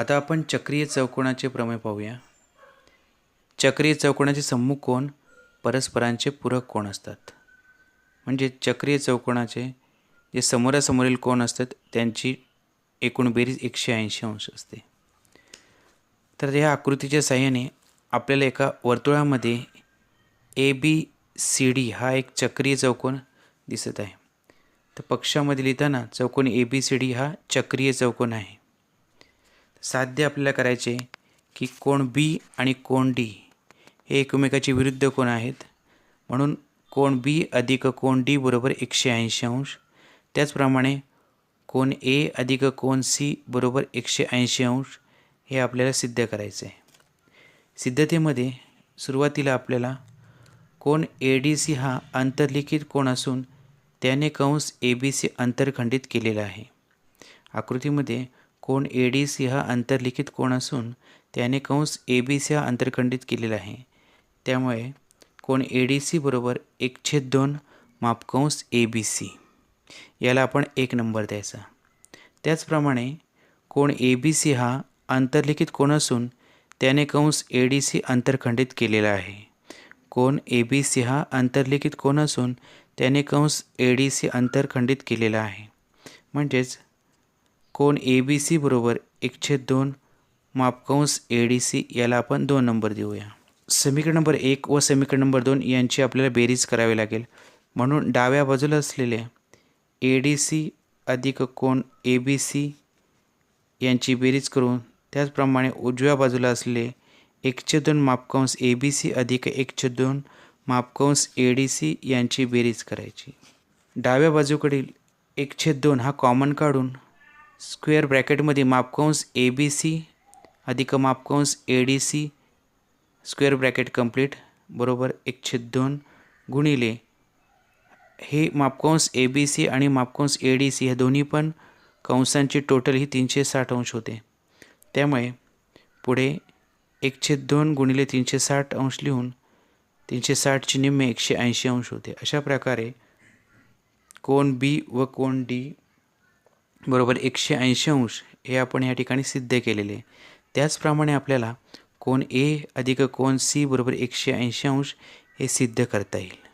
आता आपण चक्रीय चौकोनाचे प्रमेय पाहूया. चक्रीय चौकोनाचे सम्मुख कोण? परस्परांचे पूरक कोण असतात? म्हणजे चक्रीय चौकोनाचे जे समोरासमोरील कोण असतात त्यांची एकूण बेरीज एकशे ऐंशी अंश असते. तर ह्या आकृतीच्या साह्याने आपल्याला एका वर्तुळामध्ये ए बी सी डी हा एक चक्रीय चौकोन दिसत आहे. तर पक्षामध्ये लिहिताना चौकोन ए बी सी डी हा चक्रीय चौकोन आहे. साध्य आपल्याला करायचे की कोण बी आणि कोण डी हे एकमेकाचे विरुद्ध कोण आहेत? म्हणून कोण बी अधिक कोण डी बरोबर एकशे ऐंशी अंश. त्याचप्रमाणे कोण ए अधिक कोण सी बरोबर एकशे ऐंशी अंश हे आपल्याला सिद्ध करायचं. आहे सिद्धतेमध्ये सुरुवातीला आपल्याला कोण ए डी सी हा अंतर्लिखित कोण असून त्याने कंस ए बी सी अंतरखंडित केलेला आहे. आकृतीमध्ये कोण ए डी सी हा अंतर्लिखित कोण असून त्याने कंस ए बी सी हा अंतर्खंडित केलेला आहे. त्यामुळे कोण ए डी सी बरोबर एक छेद दोन मापकंस ए बी सी याला आपण एक नंबर द्यायचा. त्याचप्रमाणे कोण ए बी सी हा अंतर्लिखित कोण असून त्याने कंस ए डी सी अंतरखंडित केलेला आहे. कोण ए बी सी हा अंतर्लिखित कोण असून त्याने कंस ए डी सी अंतरखंडित केलेला आहे. म्हणजेच कोण? ए बी सी बरोबर. एकशे दोन मापकंस ए डी सी याला आपण दोन नंबर देऊया. समीकरण नंबर एक व समीकरण नंबर दोन यांची आपल्याला बेरीज करावी लागेल. म्हणून डाव्या बाजूला असलेले ए डी सी अधिक कोण? ए बी सी यांची बेरीज करून त्याचप्रमाणे उजव्या बाजूला असलेले एकशे दोन मापकंस ए बी सी अधिक एकशे दोन मापकंस ए डी सी यांची बेरीज करायची. डाव्या बाजूकडील एकशे दोन हा कॉमन काढून स्क्वेअर ब्रॅकेटमध्ये मापकंस ए बी सी अधिक मापकंस A D C square bracket complete बरोबर एकशे दोन गुणिले. हे मापकंस ए बी सी आणि मापकंस ए डी सी ह्या दोन्ही पण कंसांची टोटल ही तीनशे साठ अंश होते. त्यामुळे पुढे एकशे दोन गुणिले तीनशे साठ अंश लिहून तीनशे साठची निम्मे एकशे ऐंशी अंश होते. अशा प्रकारे कोण बी व कोण डी बरोबर एकशे ऐंशी अंश हे आपण या ठिकाणी सिद्ध केलेले त्याचप्रमाणे आपल्याला कोण ए अधिक कोण सी बरोबर एकशे ऐंशी अंश हे सिद्ध करता येईल.